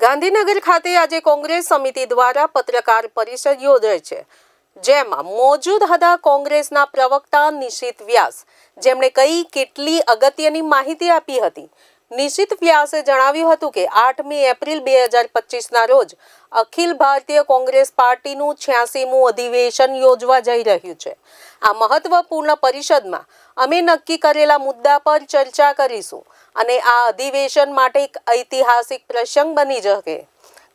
ગાંધીનગર ખાતે આજે કોંગ્રેસ સમિતિ દ્વારા પત્રકાર પરિષદ યોજાઈ છે, જેમાં મોજૂદ હતા કોંગ્રેસના પ્રવક્તા નિશિત વ્યાસ. જેમણે કઈ કેટલી અગત્યની માહિતી આપી હતી? નિશિત વ્યાસે જણાવ્યું હતું કે, આઠમી એપ્રિલ બે હજાર પચીસના રોજ અખિલ ભારતીય કોંગ્રેસ પાર્ટીનું છ્યાસીમું અધિવેશન યોજવા જઈ રહ્યું છે. આ મહત્વપૂર્ણ પરિષદમાં અમે નક્કી કરેલા મુદ્દા પર ચર્ચા કરીશું. અને આ અધિવેશન માટે એક ઐતિહાસિક પ્રસંગ બની શકે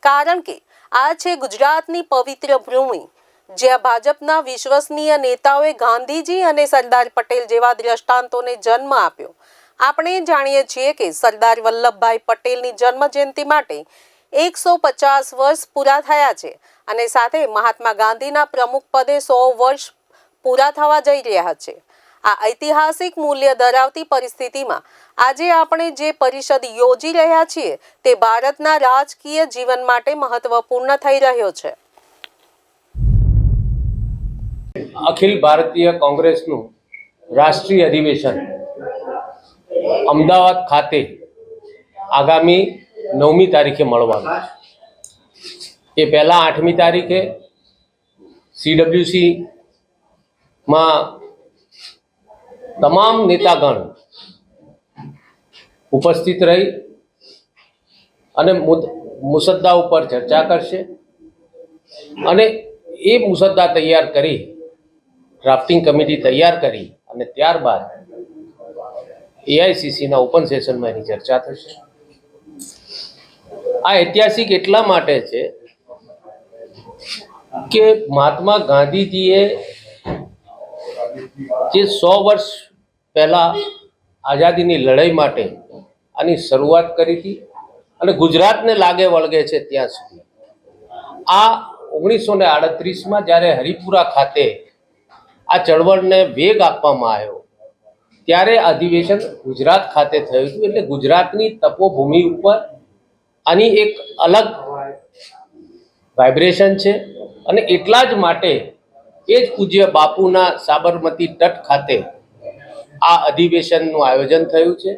કારણ કે આ છે ગુજરાતની પવિત્ર ભૂમિ, જ્યાં ભાજપના વિશ્વસનીય નેતાઓએ ગાંધીજી અને સરદાર પટેલ જેવા દ્રષ્ટાંતોને જન્મ આપ્યો. આપણે જાણીએ છીએ કે સરદાર વલ્લભભાઈ પટેલની જન્મ જયંતિ માટે એકસો પચાસ વર્ષ પૂરા થયા છે અને સાથે મહાત્મા ગાંધીના પ્રમુખ પદે સો વર્ષ પૂરા થવા જઈ રહ્યા છે. આ ઐતિહાસિક મૂલ્ય ધરાવતી પરિસ્થિતિમાં આજે આપણે જે પરિષદ યોજી રહ્યા છીએ તે ભારતના રાજકીય જીવન માટે મહત્વપૂર્ણ થઈ રહ્યો છે અખિલ ભારતીય કોંગ્રેસનું રાષ્ટ્રીય અધિવેશન અમદાવાદ ખાતે આગામી નવમી તારીખે મળવાનું. એ પહેલાં આઠમી તારીખે સીડબ્લ્યુસી માં તમામ નેતાગણ ઉપસ્થિત રહી અને મુસદ્દા ઉપર ચર્ચા કરશે અને એ મુસદ્દા તૈયાર કરી ડ્રાફ્ટિંગ કમિટી તૈયાર કરી અને ત્યારબાદ એઆઈસીસીના ઓપન સેશનમાં એની ચર્ચા થશે. આ ઐતિહાસિક એટલા માટે છે કે મહાત્મા ગાંધીજીએ જે સો વર્ષ પહેલાં આઝાદીની લડાઈ માટે આની શરૂઆત કરી હતી અને ગુજરાતને લાગે વળગે છે ત્યાં સુધી. આ ઓગણીસો ને આડત્રીસમાં જ્યારે હરિપુરા ખાતે આ ચળવળને વેગ આપવામાં આવ્યો, ત્યારે અધિવેશન ગુજરાત ખાતે થયું હતું. એટલે ગુજરાતની તપોભૂમિ ઉપર આની એક અલગ વાઇબ્રેશન છે અને એટલા જ માટે એ જ પૂજ્ય બાપુના સાબરમતી તટ ખાતે આ અધિવેશનનું આયોજન થયું છે.